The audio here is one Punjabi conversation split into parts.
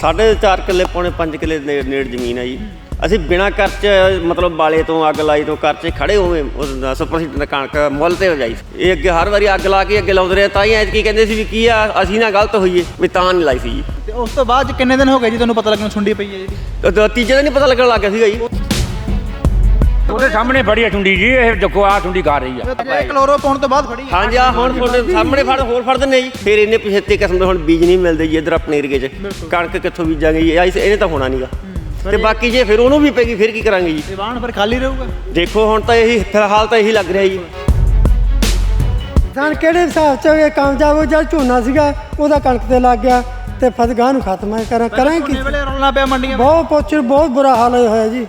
ਸਾਢੇ ਚਾਰ ਕਿੱਲੇ ਪੌਣੇ 5 ਕਿੱਲੇ ਦੇ ਨੇੜ ਜ਼ਮੀਨ ਹੈ ਜੀ। ਅਸੀਂ ਬਿਨਾਂ ਖਰਚ ਮਤਲਬ ਬਾਲੇ ਤੋਂ ਅੱਗ ਲਾਈ ਤੋਂ ਘਰ 'ਚ ਖੜੇ ਹੋਵੇਂ ਸੁਪਰ ਸੀਡਰ ਦਾ ਕਣਕ ਮੁੱਲ ਤੇ ਹੋ ਜਾਈ। ਇਹ ਅੱਗੇ ਹਰ ਵਾਰੀ ਅੱਗ ਲਾ ਕੇ ਅੱਗੇ ਲਾਉਂਦੇ ਰਹੇ ਤਾਂ ਹੀ ਐਤਕੀ ਕਹਿੰਦੇ ਸੀ ਵੀ ਕੀ ਆ ਅਸੀਂ ਨਾ ਗਲਤ ਹੋਈਏ ਵੀ ਤਾਂ ਨਹੀਂ ਲਾਈ ਸੀ ਜੀ। ਤੇ ਉਸ ਤੋਂ ਬਾਅਦ ਕਿੰਨੇ ਦਿਨ ਹੋ ਗਏ ਜੀ? ਤੁਹਾਨੂੰ ਪਤਾ ਲੱਗਣ ਸੁੰਡੀ ਪਈ ਹੈ ਜਿਹੜੀ। ਤੀਜੇ ਦਿਨ ਨਹੀਂ ਪਤਾ ਲੱਗਣ ਲੱਗ ਗਿਆ ਸੀਗਾ ਜੀ। ਉਹਦੇ ਸਾਹਮਣੇ ਫੜੀ ਆ ਚੁੰਡੀ ਜੀ ਇਹ ਦੇਖੋ ਆ ਚੁੰਡੀ ਗਾ ਰਹੀ ਆ। ਇਹ ਕਲੋਰੋ ਪਾਉਣ ਤੋਂ ਬਾਅਦ ਫੜੀ ਹੈ ਹਾਂਜੀ ਆ ਹੁਣ ਤੁਹਾਡੇ ਸਾਹਮਣੇ ਫੜ ਹੋਰ ਫੜ ਦਿੰਦੇ ਜੀ। ਫਿਰ ਇੰਨੇ ਪਛੇਤੇ ਕਿਸਮ ਦੇ ਹੁਣ ਬੀਜ ਨਹੀਂ ਮਿਲਦੇ ਜੀ ਇਧਰ ਆਪਣੇ ਏਰੀਏ 'ਚ। ਕਣਕ ਕਿੱਥੋਂ ਬੀਜਾਂਗੇ ਜੀ? ਇਹ ਇਹਨੇ ਤਾਂ ਹੋਣਾ ਨਹੀਂਗਾ ਤੇ ਬਾਕੀ ਜੇ ਫਿਰ ਉਹਨੂੰ ਵੀ ਪੈਗੀ ਫਿਰ ਕੀ ਕਰਾਂਗੇ ਜੀ? ਤੇ ਵਾਹਣ ਫਿਰ ਖਾਲੀ ਰਹੂਗਾ। ਦੇਖੋ ਹੁਣ ਤਾਂ ਇਹੀ ਫਿਲਹਾਲ ਤਾਂ ਇਹੀ ਲੱਗ ਰਿਹਾ ਜੀ। ਕਿਸਾਨ ਕਿਹੜੇ ਹਿਸਾਬ ਚ ਇਹ ਕਾਮਯਾਬ ਹੋ ਜਦ ਝੋਨਾ ਸੀਗਾ ਉਹਦਾ ਕਣਕ ਤੇ ਲੱਗ ਗਿਆ ਤੇ ਫਸਗਾਹ ਨੂੰ ਖਤਮ ਕਰਾਂ ਕਰਾਂ ਕੀ ਝੋਨੇ ਵੇਲੇ ਰੋਲਣਾ ਪਿਆ ਮੰਡੀਆਂ ਵਿੱਚ। ਬਹੁਤ ਪੁੱਛ ਬਹੁਤ ਬੁਰਾ ਹਾਲ ਹੋਇਆ ਜੀ।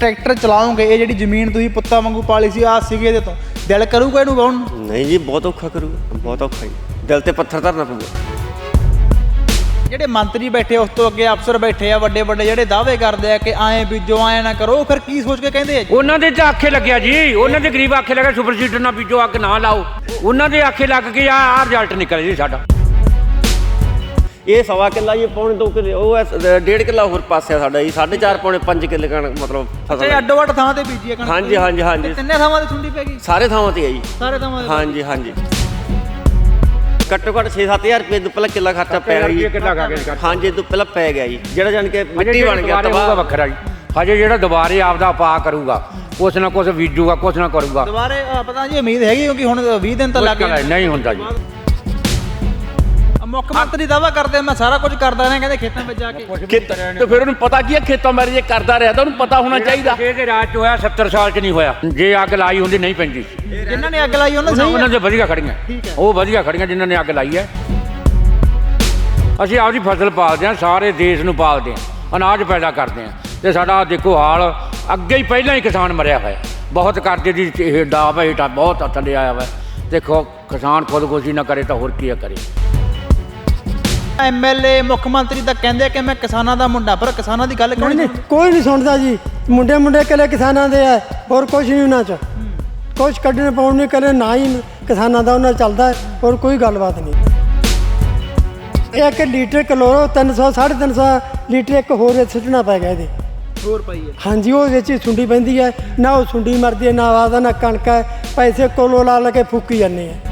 ਟਰੈਕਟਰ ਚਲਾਓਗੇ ਇਹ ਜਿਹੜੀ ਜ਼ਮੀਨ ਤੁਸੀਂ ਪੁੱਤਾਂ ਵਾਂਗੂ ਪਾਲੀ ਸੀ ਆ ਸੀਗੇ ਇਹਦੇ ਤੋਂ। ਦਿਲ ਕਰੂਗਾ ਇਹਨੂੰ ਵਾਉਣ ਨੂੰ? ਨਹੀਂ ਜੀ ਬਹੁਤ ਔਖਾ ਕਰੂਗਾ ਬਹੁਤ ਔਖਾ ਜੀ। ਦਿਲ ਤੇ ਪੱਥਰ ਧਰਨਾ ਪਊਗਾ। ਜਿਹੜੇ ਮੰਤਰੀ ਬੈਠੇ ਉਸ ਤੋਂ ਅੱਗੇ ਅਫਸਰ ਬੈਠੇ ਆ ਵੱਡੇ ਵੱਡੇ ਜਿਹੜੇ ਦਾਅਵੇ ਕਰਦੇ ਆ ਕਿ ਐਂ ਬੀਜੋ ਐਂ ਨਾ ਕਰੋ ਉਹ ਫਿਰ ਕੀ ਸੋਚ ਕੇ ਕਹਿੰਦੇ ਆ ਜੀ? ਉਹਨਾਂ ਦੇ ਤਾਂ ਆਖੇ ਲੱਗਿਆ ਜੀ ਉਹਨਾਂ ਦੇ ਗਰੀਬ ਆਖੇ ਲੱਗਾ ਸੁਪਰ ਸੀਡਰ ਨਾ ਬੀਜੋ ਅੱਗ ਨਾ ਲਾਓ। ਉਹਨਾਂ ਦੇ ਆਖੇ ਲੱਗ ਕੇ ਆ ਆ ਰਿਜ਼ਲਟ ਨਿਕਲ ਜੀ ਸਾਡਾ। ਇਹ ਸਵਾ ਕਿੱਲਾ ਜੀ ਪੌਣੇ 2 ਕਿੱਲੇ ਉਹ ਹੈ ਡੇਢ ਕਿੱਲਾ ਹੋਰ ਪਾਸੇ ਆ ਸਾਡਾ ਜੀ 4.5 ਪੌਣੇ 5 ਕਿੱਲੇ ਕਣਕ ਮਤਲਬ ਫਸਲ ਤੇ ਹੈ। ਅੱਡੋ ਅੱਡ ਥਾਂ ਤੇ ਬੀਜੀ ਆ ਕਣਕ ਹਾਂਜੀ ਹਾਂਜੀ ਹਾਂਜੀ। ਤਿੰਨੇ ਥਾਵਾਂ ਤੇ ਸੁੰਡੀ ਪੈ ਗਈ? ਸਾਰੇ ਥਾਵਾਂ ਤੇ ਹੈ ਜੀ। ਸਾਰੇ ਥਾਵਾਂ ਤੇ ਹਾਂਜੀ ਹਾਂਜੀ। ਘੱਟੋ ਘੱਟ 6-7000 ਰੁਪਏ ਤੋਂ ਪਹਿਲਾਂ ਕਿੱਲਾ ਖਰਚਾ ਪੈ ਗਿਆ ਜੀ। ਹਾਂਜੀ ਤੋਂ ਪਹਿਲਾਂ ਪੈ ਗਿਆ। ਜੀ। ਜਿਹੜਾ ਜਾਣ ਕੇ ਮਿੱਟੀ ਬਣ ਗਿਆ ਤਬਾਹ ਵੱਖਰਾ ਜੀ। ਹਜੇ ਜਿਹੜਾ ਦੁਬਾਰੇ ਆਪਦਾ ਪਾ ਕਰੂਗਾ ਕੁਛ ਨਾ ਕੁਛ ਬੀਜੂਗਾ ਕੁਛ ਨਾ ਕਰੂਗਾ। ਦੁਬਾਰੇ ਪਤਾ ਜੀ ਉਮੀਦ ਹੈਗੀ ਕਿਉਂਕਿ ਹੁਣ 20 ਦਿਨ ਤਾਂ ਲੱਗ ਗਏ। ਨਹੀਂ ਹੁੰਦਾ ਜੀ। ਮੁੱਖ ਮੰਤਰੀ ਦਾਅਵਾ ਕਰਦੇ ਮੈਂ ਸਾਰਾ ਕੁਝ ਕਰਦਾ ਰਿਹਾ ਕਹਿੰਦੇ ਖੇਤਾਂ ਵਿੱਚ ਜਾ ਕੇ ਖੇਤ ਤੇ ਫਿਰ ਉਹਨੂੰ ਪਤਾ ਕੀ ਹੈ ਖੇਤਾਂ ਬਾਰੇ ਜੇ ਕਰਦਾ ਰਿਹਾ ਤਾਂ ਉਹਨੂੰ ਪਤਾ ਹੋਣਾ ਚਾਹੀਦਾ। ਜੇ ਦੇ ਰਾਜ ਚ ਹੋਇਆ 70 ਸਾਲ ਚ ਨਹੀਂ ਹੋਇਆ। ਜੇ ਅੱਗ ਲਾਈ ਹੁੰਦੀ ਨਹੀਂ ਪੈਂਦੀ। ਜਿਨ੍ਹਾਂ ਨੇ ਅੱਗ ਲਾਈ ਉਹਨਾਂ ਉਹਨਾਂ ਸਹੀ ਉਹਨਾਂ ਹੈ ਦੇ ਵਧੀਆ ਖੜੀਆਂ। ਠੀਕ ਹੈ। ਉਹ ਵਧੀਆ ਖੜੀਆਂ ਜਿਨ੍ਹਾਂ ਨੇ ਅੱਗ ਲਾਈ ਹੈ। ਅਸੀਂ ਆਪਦੀ ਫਸਲ ਪਾਲਦੇ ਹਾਂ ਸਾਰੇ ਦੇਸ਼ ਨੂੰ ਪਾਲਦੇ ਹਾਂ ਅਨਾਜ ਪੈਦਾ ਕਰਦੇ ਹਾਂ। ਤੇ ਸਾਡਾ ਆਹ ਦੇਖੋ ਹਾਲ ਅੱਗੇ ਹੀ ਪਹਿਲਾਂ ਹੀ ਕਿਸਾਨ ਮਰਿਆ ਹੋਇਆ। ਬਹੁਤ ਕਰਜ਼ੇ ਦੀ ਇਹ ਡਾਬ ਹੇਠਾਂ ਬਹੁਤ ਥੱਲੇ ਆਇਆ ਹੋਇਆ। ਦੇਖੋ ਕਿਸਾਨ ਖੁਦਕੁਸ਼ੀ ਨਾ ਕਰੇ ਤਾਂ ਹੋਰ ਕੀ ਕਰੇ। ਐਮਐਲਏ ਮੁੱਖ ਮੰਤਰੀ ਤਾਂ ਕਹਿੰਦੇ ਕਿ ਮੈਂ ਕਿਸਾਨਾਂ ਦਾ ਮੁੰਡਾ ਪਰ ਕਿਸਾਨਾਂ ਦੀ ਗੱਲ ਕਿਉਂ ਨਹੀਂ ਕੋਈ ਨਹੀਂ ਸੁਣਦਾ ਜੀ। ਮੁੰਡੇ ਮੁੰਡੇ ਕੱਲੇ ਕਿਸਾਨਾਂ ਦੇ ਆ ਹੋਰ ਕੁਝ ਨਹੀਂ ਉਹਨਾਂ ਚ। ਕੁਝ ਕੱਢਣੇ ਪਾਉਣ ਨਹੀਂ ਕਰੇ ਨਾ ਹੀ ਕਿਸਾਨਾਂ ਦਾ ਉਹਨਾਂ ਚੱਲਦਾ ਹੋਰ ਕੋਈ ਗੱਲਬਾਤ ਨਹੀਂ। ਇੱਕ ਲੀਟਰ ਕਲੋਰੋ 300 350 ਲੀਟਰ ਇੱਕ ਹੋਰ ਸੁੱਟਣਾ ਪੈ ਗਿਆ ਇਹਦੇ। ਹੋਰ ਪਈ ਹੈ। ਹਾਂਜੀ ਉਹ ਵਿੱਚ ਹੀ ਸੁੰਡੀ ਪੈਂਦੀ ਹੈ। ਨਾ ਉਹ ਸੁੰਡੀ ਮਰਦੀ ਹੈ ਨਾ ਆਦਾ ਨਾ ਕਣਕ ਪੈਸੇ ਕੋਲੋਂ ਲਾ ਲਾ ਕੇ ਫੂਕੀ ਜਾਂਦੇ ਆ।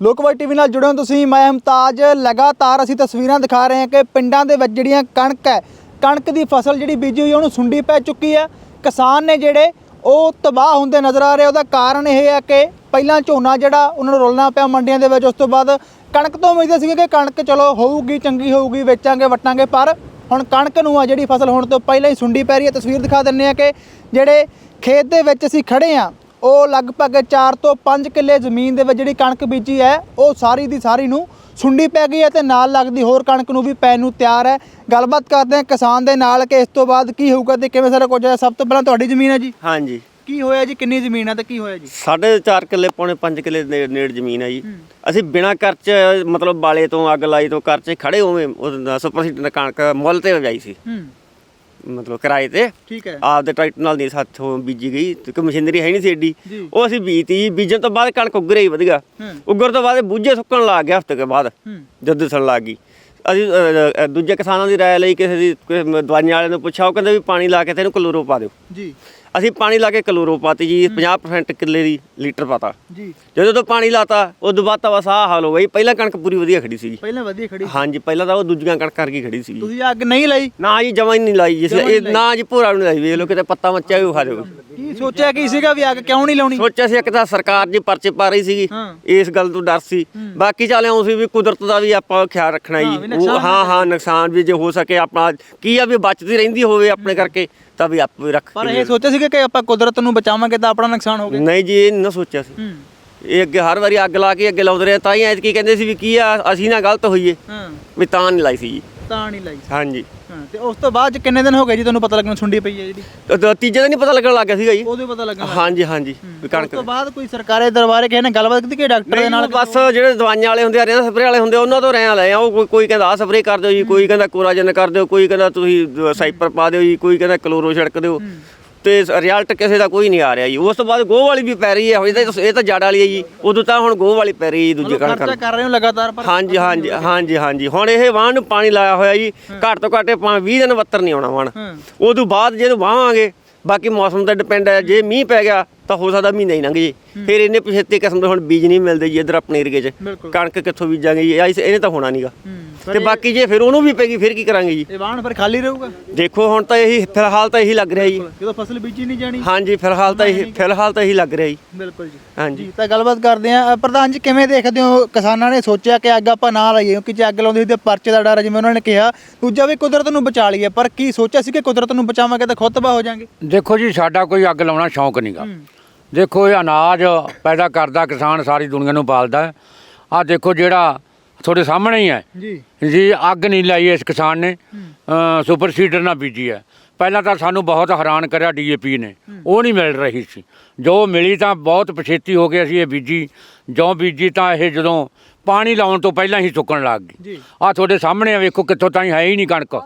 ਲੋਕਵਾਈ ਟੀਵੀ ਨਾਲ ਜੁੜੇ ਹੋ ਤੁਸੀਂ। ਮੈਂ ਹਮਤਾਜ ਲਗਾਤਾਰ ਅਸੀਂ ਤਸਵੀਰਾਂ ਦਿਖਾ ਰਹੇ ਹਾਂ ਕਿ ਪਿੰਡਾਂ ਦੇ ਵਿੱਚ ਜਿਹੜੀਆਂ ਕਣਕ ਹੈ, ਕਣਕ ਦੀ ਫਸਲ ਜਿਹੜੀ ਬੀਜੀ ਹੋਈ ਉਹਨੂੰ ਸੁੰਡੀ ਪੈ ਚੁੱਕੀ ਹੈ। ਕਿਸਾਨ ਨੇ ਜਿਹੜੇ ਉਹ ਤਬਾਹ ਹੁੰਦੇ ਨਜ਼ਰ ਆ ਰਹੇ ਉਹਦਾ ਕਾਰਨ ਇਹ ਹੈ ਕਿ ਪਹਿਲਾਂ ਝੋਨਾ ਜਿਹੜਾ, ਉਹਨਾਂ ਨੂੰ ਰੋਲਣਾ ਪਿਆ ਮੰਡੀਆਂ ਦੇ ਵਿੱਚ। ਉਸ ਤੋਂ ਬਾਅਦ ਕਣਕ ਤੋਂ ਉਮੀਦ ਸੀ ਕਿ ਕਣਕ ਚਲੋ ਹੋਊਗੀ, ਚੰਗੀ ਹੋਊਗੀ, ਵੇਚਾਂਗੇ, ਵਟਾਂਗੇ, ਪਰ ਹੁਣ ਕਣਕ ਨੂੰ ਆ ਜਿਹੜੀ ਫਸਲ ਹੋਣ ਤੋਂ ਪਹਿਲਾਂ ਹੀ ਸੁੰਡੀ ਪੈ ਰਹੀ ਹੈ। ਤਸਵੀਰ ਦਿਖਾ ਦਿੰਨੇ ਆ ਕਿ ਜਿਹੜੇ ਖੇਤ ਦੇ ਵਿੱਚ ਅਸੀਂ ਖੜੇ ਆ ਉਹ ਲਗਭਗ 4 ਤੋਂ 5 ਕਿੱਲੇ ਜ਼ਮੀਨ ਦੇ ਵਿੱਚ ਜਿਹੜੀ ਕਣਕ ਬੀਜੀ ਹੈ ਉਹ ਸਾਰੀ ਦੀ ਸਾਰੀ ਨੂੰ ਸੁੰਡੀ ਪੈ ਗਈ ਹੈ ਤੇ ਨਾਲ ਲੱਗਦੀ ਹੋਰ ਕਣਕ ਨੂੰ ਵੀ ਪੈਣ ਨੂੰ ਤਿਆਰ ਹੈ। ਗੱਲਬਾਤ ਕਰਦੇ ਹਾਂ ਕਿਸਾਨ ਦੇ ਨਾਲ ਕਿ ਇਸ ਤੋਂ ਬਾਅਦ ਕੀ ਹੋਊਗਾ ਤੇ ਕਿਵੇਂ ਸਾਰਾ ਕੁਝ ਹੈ। ਸਭ ਤੋਂ ਪਹਿਲਾਂ ਤੁਹਾਡੀ ਜ਼ਮੀਨ ਹੈ ਜੀ? ਹਾਂਜੀ। ਕੀ ਹੋਇਆ ਜੀ? ਕਿੰਨੀ ਜ਼ਮੀਨ ਹੈ ਤੇ ਕੀ ਹੋਇਆ ਜੀ? ਸਾਢੇ ਚਾਰ ਕਿੱਲੇ ਪੌਣੇ 5 ਕਿੱਲੇ ਦੇ ਨੇੜ ਜ਼ਮੀਨ ਹੈ ਜੀ। ਅਸੀਂ ਬਿਨਾਂ ਖਰਚ ਮਤਲਬ ਬਾਲੇ ਤੋਂ ਅੱਗ ਲਾਈ ਤੋਂ ਘਰ 'ਚ ਖੜੇ ਹੋਵੇਂ ਉਹ ਸੁਪਰ ਸੀਡਰ ਦਾ ਕਣਕ ਮੁੱਲ ਤੇ ਹੋ ਜਾਈ ਸੀ। ਮਤਲਬ ਕਿਰਾਏ ਤੇ। ਠੀਕ ਹੈ। ਆਪਦੇ ਟਰੈਕਟਰ ਨਾਲ ਨਹੀਂ ਸਾਥੋਂ ਬੀਜੀ ਗਈ ਕਿਉਂਕਿ ਮਸ਼ੀਨਰੀ ਹੈ ਨਹੀਂ ਸੀ ਏਡੀ। ਉਹ ਅਸੀਂ ਬੀਜਤੀ ਜੀ ਬੀਜਣ ਤੋਂ ਬਾਅਦ ਕਣਕ ਉੱਗਰੇ ਹੀ ਵਧੀਆ। ਉੱਗਰ ਤੋਂ ਬਾਅਦ ਬੂਝੇ ਸੁੱਕਣ ਲੱਗ ਗਿਆ ਹਫ਼ਤੇ ਕੇ ਬਾਅਦ ਜਦ ਦਿਸਣ ਲੱਗ ਗਈ। ਅਸੀਂ ਦੂਜੇ ਕਿਸਾਨਾਂ ਦੀ ਰਾਏ ਲਈ ਕਿਸੇ ਦੀ ਦਵਾਈਆਂ ਵਾਲੇ ਨੂੰ ਪੁੱਛਿਆ ਉਹ ਕਹਿੰਦੇ ਵੀ ਪਾਣੀ ਲਾ ਕੇ ਤੇ ਇਹਨੂੰ ਕਲੋਰੋ ਪਾ ਦਿਓ। ਜੀ। ਅਸੀਂ ਪਾਣੀ ਲਾ ਕੇ ਕਲੋਰੋ ਪਾਤੀ ਜੀ 50% ਕਿੱਲੇ ਦੀ ਲੀਟਰ ਪਾਤਾ। ਜੀ। ਜਦੋਂ ਤੋਂ ਪਾਣੀ ਲਾਤਾ ਉਦੋਂ ਬਾਅਦ ਤਾਂ ਬਸ ਆਹ ਹਾਲ ਹੋ ਗਈ ਪਹਿਲਾਂ ਕਣਕ ਪੂਰੀ ਵਧੀਆ ਖੜੀ ਸੀ ਜੀ। ਪਹਿਲਾਂ ਵਧੀਆ ਖੜੀ ਹਾਂਜੀ ਪਹਿਲਾਂ ਤਾਂ ਉਹ ਦੂਜੀਆਂ ਕਣਕ ਕਰਕੇ ਖੜੀ ਸੀ ਤੁਸੀਂ ਅੱਗ ਨਹੀਂ ਲਈ? ਨਾ ਜੀ ਜਮਾਂ ਹੀ ਨਹੀਂ ਲਾਈ ਜਿਸ ਇਹ ਨਾ ਜੀ ਭੋਰਾ ਨੂੰ ਲਾਈ। ਵੇਖ ਲਓ ਕਿਤੇ ਪੱਤਾ ਮੱਚਿਆ ਵੀ ਖਾ ਜਾਓ ਕੀ ਸੋਚਿਆ ਕੀ ਸੀਗਾ ਵੀ ਅੱਗ ਕਿਉਂ ਨਹੀਂ ਲਾਉਣੀ? ਸੋਚਿਆ ਸੀ ਇੱਕ ਤਾਂ ਸਰਕਾਰ ਜੀ ਪਰਚੇ ਪਾ ਰਹੀ ਸੀਗੀ। ਇਸ ਗੱਲ ਤੋਂ ਡਰ ਸੀ। ਬਾਕੀ ਚੱਲ ਇਉਂ ਸੀ ਵੀ ਕੁਦਰਤ ਦਾ ਵੀ ਆਪਾਂ ਖਿਆਲ ਰੱਖਣਾ ਜੀ। ਹਾਂ ਹਾਂ ਨੁਕਸਾਨ ਵੀ ਜੇ ਹੋ ਸਕੇ ਆਪਣਾ। ਕੀ ਆ ਵੀ ਬਚਦੀ ਰਹਿੰਦੀ ਹੋਵੇ ਆਪਣੇ ਕਰਕੇ। ਤਾਂ ਵੀ ਆਪ ਵੀ ਰੱਖ ਪਰ ਇਹ ਸੋਚਿਆ ਸੀਗਾ ਕਿ ਆਪਾਂ ਕੁਦਰਤ ਨੂੰ ਬਚਾਵਾਂਗੇ ਤਾਂ ਆਪਣਾ ਨੁਕਸਾਨ ਹੋਊਗਾ ਨਹੀਂ ਜੀ ਇਹ ਨੀ ਸੋਚਿਆ ਸੀ। ਇਹ ਅੱਗੇ ਹਰ ਵਾਰੀ ਅੱਗ ਲਾ ਕੇ ਅੱਗੇ ਲਾਉਂਦੇ ਰਹੇ ਤਾਂ ਹੀ ਐਤਕੀ ਕਹਿੰਦੇ ਸੀ ਵੀ ਕੀ ਆ ਅਸੀਂ ਨਾ ਗਲਤ ਹੋਈਏ। ਹਾਂ। ਵੀ ਤਾਂ ਨਹੀਂ ਲਾਈ ਸੀ ਜੀ। ਤਾਂ ਨਹੀਂ ਲਾਈ। ਹਾਂਜੀ। ਹਾਂ ਤੇ ਉਸ ਤੋਂ ਬਾਅਦ 'ਚ ਕਿੰਨੇ ਦਿਨ ਹੋ ਗਏ ਜੀ ਤੁਹਾਨੂੰ ਪਤਾ ਲੱਗਣ ਸੁੰਡੀ ਪਈ ਹੈ ਜਿਹੜੀ? ਤੇ- ਤੀਜੇ ਦਿਨ ਹੀ ਪਤਾ ਲੱਗਣ ਲੱਗ ਗਿਆ ਸੀਗਾ ਜੀ। ਉਦੋਂ ਹੀ ਪਤਾ ਲੱਗਣ ਲੱਗਾ ਹਾਂਜੀ ਹਾਂਜੀ ਵੀ ਉਸ ਕਣਕ ਤੋਂ ਬਾਅਦ ਕੋਈ ਸਰਕਾਰੀ ਦਰਬਾਰੇ ਕਿਸੇ ਨੇ ਗੱਲਬਾਤ ਕੀਤੀ ਕਿ ਡਾਕਟਰ ਦੇ ਨਾਲ ਬਸ ਜਿਹੜੇ ਦਵਾਈਆਂ ਵਾਲੇ ਹੁੰਦੇ ਆ ਰੇਹਾਂ ਸਪਰੇ ਵਾਲੇ ਹੁੰਦੇ ਆ, ਉਹਨਾਂ ਤੋਂ ਰਹਿ ਲਏ ਆ। ਉਹ ਕੋਈ ਕੋਈ ਕਹਿੰਦਾ ਆ ਸਪਰੇ ਕਰ ਦਿਓ ਜੀ ਕੋਈ ਕਹਿੰਦਾ ਕੋਰਾਜਨ ਕਰ ਦਿਓ ਕੋਈ ਕਹਿੰਦਾ ਤੁਸੀਂ ਸਾਈਪਰ ਪਾ ਦਿਓ ਜੀ ਕੋਈ ਕਹਿੰਦਾ ਕਲੋਰੋ ਛਿੜਕ ਦਿਓ। ਤੇ ਰਿਜ਼ਲਟ ਕਿਸੇ ਦਾ ਕੋਈ ਨਹੀਂ ਆ ਰਿਹਾ ਜੀ। ਉਸ ਤੋਂ ਬਾਅਦ ਗੋਹ ਵਾਲੀ ਵੀ ਪੈ ਰਹੀ ਹੈ ਹੋਈ ਤਾਂ ਇਹ ਤਾਂ ਜੜ ਵਾਲੀ ਹੈ ਜੀ। ਉਦੋਂ ਤਾਂ ਹੁਣ ਗੋਹ ਵਾਲੀ ਪੈ ਰਹੀ ਹੈ ਜੀ ਦੂਜੀ ਕਣਕ ਖਰਚਾ ਕਰ ਰਹੇ ਹੋ ਲਗਾਤਾਰ ਪਰ ਹਾਂਜੀ ਹਾਂਜੀ ਹਾਂਜੀ ਹਾਂਜੀ। ਹੁਣ ਇਹ ਵਾਹਣ ਨੂੰ ਪਾਣੀ ਲਾਇਆ ਹੋਇਆ ਜੀ। ਘੱਟ ਤੋਂ ਘੱਟ 20 ਦਿਨ ਵੱਤਰ ਨਹੀਂ ਆਉਣਾ ਵਾਹਣ ਉਦੋਂ ਬਾਅਦ ਜਦੋਂ ਵਾਹਾਂਗੇ ਬਾਕੀ ਮੌਸਮ ਤੇ ਡਿਪੈਂਡ ਹੈ। ਜੇ ਮੀਂਹ ਪੈ ਗਿਆ ਤਾਂ ਹੋ ਸਕਦਾ ਮਹੀਨਾ ਹੀ ਲੰਘ ਜੇ। ਫਿਰ ਇਹਨੇ ਪਛੇਤੇ ਕਿਸਮ ਦੇ ਹੁਣ ਬੀਜ ਨਹੀਂ ਮਿਲਦੇ ਜੀ ਇਧਰ ਆਪਣੇ ਏਰੀਏ 'ਚ। ਕਣਕ ਕਿੱਥੋਂ ਬੀਜਾਂਗੇ ਜੀ? ਇਹਨੇ ਤਾਂ ਹੋਣਾ ਨਹੀਂਗਾ ਤੇ ਬਾਕੀ ਜੇ ਫਿਰ ਉਹਨੂੰ ਵੀ ਪੈਗੀ ਫਿਰ ਕੀ ਕਰਾਂਗੇ ਜੀ? ਇਹ ਵਾਹਣ ਫਿਰ ਖਾਲੀ ਰਹੂਗਾ? ਦੇਖੋ ਹੁਣ ਤਾਂ ਇਹੀ ਫਿਲਹਾਲ ਤਾਂ ਇਹੀ ਲੱਗ ਰਿਹਾ ਜੀ। ਜਦੋਂ ਫਸਲ ਬੀਜੀ ਨਹੀਂ ਜਾਣੀ। ਹਾਂਜੀ ਫਿਲਹਾਲ ਤਾਂ ਇਹੀ ਫਿਲਹਾਲ ਤਾਂ ਇਹੀ ਲੱਗ ਰਿਹਾ ਜੀ। ਬਿਲਕੁਲ ਜੀ। ਹਾਂਜੀ। ਤਾਂ ਗੱਲਬਾਤ ਕਰਦੇ ਆ ਪ੍ਰਧਾਨ ਜੀ ਕਿਵੇਂ ਦੇਖਦੇ ਹੋ? ਕਿਸਾਨਾਂ ਨੇ ਸੋਚਿਆ ਕਿ ਅੱਗ ਆਪਾਂ ਨਾ ਲਾਈਏ ਕਿਉਂਕਿ ਜੇ ਅੱਗ ਲਾਉਂਦੇ ਸੀ ਤੇ ਪਰਚੇ ਦਾ ਡਰ ਹੈ, ਜਿਵੇਂ ਉਹਨਾਂ ਨੇ ਕਿਹਾ। ਦੂਜਾ ਵੀ ਕੁਦਰਤ ਨੂੰ ਬਚਾ ਲਈਏ ਪਰ ਕੀ ਸੋਚਿਆ ਸੀ ਕਿ ਕੁਦਰਤ ਨੂੰ ਬਚਾਵਾਂਗੇ ਤਾਂ ਖੁਦ ਤਬਾਹ ਹੋ ਜਾਾਂਗੇ? ਦੇਖੋ ਜੀ ਸਾਡਾ ਕੋਈ ਅੱਗ ਲਾਉਣਾ ਸ਼ੌਂਕ ਨਹੀਂਗਾ ਦੇਖੋ ਇਹ ਅਨਾਜ ਪੈਦਾ ਕਰਦਾ ਕਿਸਾਨ ਸਾਰੀ ਦੁਨੀਆ ਨੂੰ ਪਾਲਦਾ ਆ ਦੇਖੋ ਜਿਹੜਾ ਤੁਹਾਡੇ ਸਾਹਮਣੇ ਹੀ ਹੈ। ਜੀ। ਜੀ ਅੱਗ ਨਹੀਂ ਲਾਈ ਇਸ ਕਿਸਾਨ ਨੇ। ਸੁਪਰ ਸੀਡਰ ਨਾਲ ਬੀਜੀ ਹੈ। ਪਹਿਲਾਂ ਤਾਂ ਸਾਨੂੰ ਬਹੁਤ ਹੈਰਾਨ ਕਰਿਆ ਡੀਏਪੀ ਨੇ। ਉਹ ਨਹੀਂ ਮਿਲ ਰਹੀ ਸੀ। ਜੋ ਮਿਲੀ ਤਾਂ ਬਹੁਤ ਪਛੇਤੀ ਹੋ ਗਏ ਅਸੀਂ ਇਹ ਬੀਜੀ। ਜੋ ਬੀਜੀ ਤਾਂ ਇਹ ਜਦੋਂ ਪਾਣੀ ਲਾਉਣ ਤੋਂ ਪਹਿਲਾਂ ਹੀ ਸੁੱਕਣ ਲੱਗ ਗਈ। ਆ ਤੁਹਾਡੇ ਸਾਹਮਣੇ ਆ ਵੇਖੋ ਕਿੱਥੋਂ ਤਾਈਂ ਹੈ ਹੀ ਨਹੀਂ ਕਣਕ।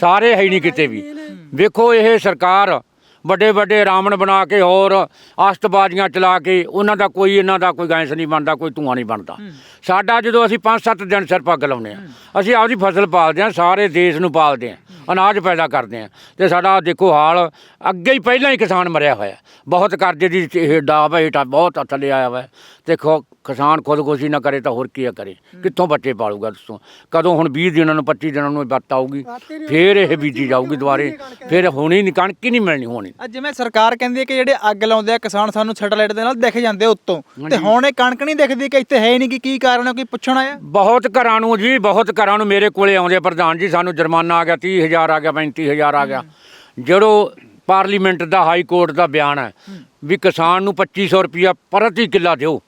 ਸਾਰੇ ਹੈ ਹੀ ਨਹੀਂ ਕਿਤੇ ਵੀ। ਵੇਖੋ ਇਹ ਸਰਕਾਰ ਵੱਡੇ ਵੱਡੇ ਰਾਮਣ ਬਣਾ ਕੇ ਹੋਰ ਆਸਤਬਾਜ਼ੀਆਂ ਚਲਾ ਕੇ ਉਹਨਾਂ ਦਾ ਕੋਈ ਇਹਨਾਂ ਦਾ ਕੋਈ ਗੈਸ ਨਹੀਂ ਬਣਦਾ ਕੋਈ ਧੂਆਂ ਨਹੀਂ ਬਣਦਾ। ਸਾਡਾ ਜਦੋਂ ਅਸੀਂ 5-7 ਦਿਨ ਸਿਰ ਪੱਗ ਲਾਉਂਦੇ ਆ ਅਸੀਂ ਆਪਦੀ ਫਸਲ ਪਾਲਦੇ ਆ ਸਾਰੇ ਦੇਸ਼ ਨੂੰ ਪਾਲਦੇ ਆ ਅਨਾਜ ਪੈਦਾ ਕਰਦੇ ਆ ਤੇ ਸਾਡਾ ਦੇਖੋ ਹਾਲ ਅੱਗੇ ਹੀ ਪਹਿਲਾਂ ਹੀ ਕਿਸਾਨ ਮਰਿਆ ਹੋਇਆ। ਬਹੁਤ ਕਰਜ਼ੇ ਦੀ ਇਹ ਡਾਬ ਹੈ ਹੇਠਾਂ ਬਹੁਤ ਥੱਲੇ ਆਇਆ ਹੋਇਆ। ਦੇਖੋ ਕਿਸਾਨ ਖੁਦਕੁਸ਼ੀ ਨਾ ਕਰੇ ਤਾਂ ਹੋਰ ਕੀ ਕਰੇ? ਕਿੱਥੋਂ ਬੱਚੇ ਪਾਲੂਗਾ ਦੱਸੋ? ਕਦੋਂ ਹੁਣ 20 ਦਿਨਾਂ ਨੂੰ 25 ਦਿਨਾਂ ਨੂੰ ਬੱਤ ਆਊਗੀ? ਫੇਰ ਇਹ ਬੀਜੀ ਜਾਊਗੀ ਦੁਬਾਰੇ। ਫਿਰ ਹੋਣੀ ਨਹੀਂ ਕਣਕ ਹੀ ਨਹੀਂ ਮਿਲਣੀ ਹੋਣੀ। ਅੱਜ ਜਿਵੇਂ ਸਰਕਾਰ ਕਹਿੰਦੀ ਹੈ ਕਿ ਜਿਹੜੇ ਅੱਗ ਲਾਉਂਦੇ ਆ ਕਿਸਾਨ ਸਾਨੂੰ ਸੈਟਲਾਈਟ ਦੇ ਨਾਲ ਦਿਖ ਜਾਂਦੇ ਉੱਤੋਂ। ਤੇ ਹੁਣ ਇਹ ਕਣਕ ਨਹੀਂ ਦਿਖਦੀ ਕਿ ਇੱਥੇ ਹੈ ਨਹੀਂ ਕਿ ਕੀ ਕਾਰਨ ਹੈ ਕੋਈ ਪੁੱਛਣ ਆਇਆ? ਬਹੁਤ ਘਰਾਂ ਨੂੰ ਜੀ ਬਹੁਤ ਘਰਾਂ ਨੂੰ ਮੇਰੇ ਕੋਲੇ ਆਉਂਦੇ ਪ੍ਰਧਾਨ ਜੀ ਸਾਨੂੰ ਜੁਰਮਾਨਾ ਆ ਗਿਆ 30000 ਆ ਗਿਆ 35000 ਆ ਗਿਆ। ਜਿਹੜੋ ਪਾਰਲੀਮੈਂਟ ਦਾ ਹਾਈ ਕੋਰਟ ਦਾ ਬਿਆਨ ਹੈ ਵੀ ਕਿਸਾਨ ਨੂੰ 2500 ਰੁਪਇਆ ਪ੍ਰਤੀ ਕਿੱਲਾ ਦਿਓ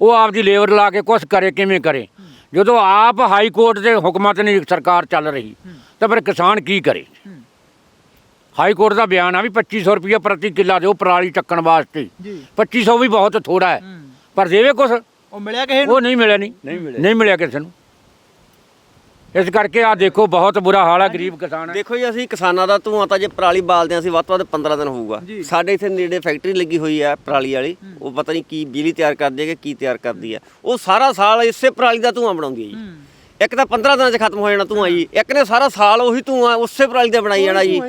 ਉਹ ਆਪਦੀ ਲੇਬਰ ਲਾ ਕੇ ਕੁਛ ਕਰੇ ਕਿਵੇਂ ਕਰੇ? ਜਦੋਂ ਆਪ ਹਾਈ ਕੋਰਟ ਦੇ ਹੁਕਮਾਂ ਤੇ ਨਹੀਂ ਸਰਕਾਰ ਚੱਲ ਰਹੀ ਤਾਂ ਫਿਰ ਕਿਸਾਨ ਕੀ ਕਰੇ? ਹਾਈ ਕੋਰਟ ਦਾ ਬਿਆਨ ਆ ਵੀ 2500 ਰੁਪਇਆ ਪ੍ਰਤੀ ਕਿੱਲਾ ਦਿਓ ਪਰਾਲੀ ਚੱਕਣ ਵਾਸਤੇ। ਜੀ। 2500 ਵੀ ਬਹੁਤ ਥੋੜਾ ਹੈ। ਪਰ ਦੇਵੇ ਕੁਛ? ਉਹ ਮਿਲਿਆ ਕਿਸੇ ਨੂੰ? ਉਹ ਨਹੀਂ ਮਿਲਿਆ ਨਹੀਂ ਨਹੀਂ ਮਿਲਿਆ। ਨਹੀਂ ਮਿਲਿਆ ਕਿਸੇ ਨੂੰ। ਇਸ ਕਰਕੇ ਆ ਦੇਖੋ ਬਹੁਤ ਬੁਰਾ ਹਾਲ ਹੈ ਗਰੀਬ ਕਿਸਾਨ ਦੇਖੋ ਜੀ ਅਸੀਂ ਕਿਸਾਨਾਂ ਦਾ ਧੂਆਂ ਤਾਂ ਜੇ ਪਰਾਲੀ ਬਾਲਦੇ ਹਾਂ ਅਸੀਂ ਵੱਧ ਤੋਂ ਵੱਧ 15 ਦਿਨ ਹੋਊਗਾ। ਸਾਡੇ ਇੱਥੇ ਨੇੜੇ ਫੈਕਟਰੀ ਲੱਗੀ ਹੋਈ ਹੈ ਪਰਾਲੀ ਵਾਲੀ। ਉਹ ਪਤਾ ਨਹੀਂ ਕੀ ਬਿਜਲੀ ਤਿਆਰ ਕਰਦੀ ਹੈ ਕਿ ਕੀ ਤਿਆਰ ਕਰਦੀ ਹੈ। ਉਹ ਸਾਰਾ ਸਾਲ ਇਸੇ ਪਰਾਲੀ ਦਾ ਧੂਆਂ ਬਣਾਉਂਦੀ ਹੈ ਜੀ। ਇੱਕ ਤਾਂ 15 ਦਿਨਾਂ 'ਚ ਖਤਮ ਹੋ ਜਾਣਾ ਧੂਆਂ ਜੀ। ਇੱਕ ਨੇ ਸਾਰਾ ਸਾਲ ਉਹੀ ਧੂਆਂ ਉਸੇ ਪਰਾਲੀ ਦਾ ਬਣਾਈ ਜਾਣਾ ਜੀ।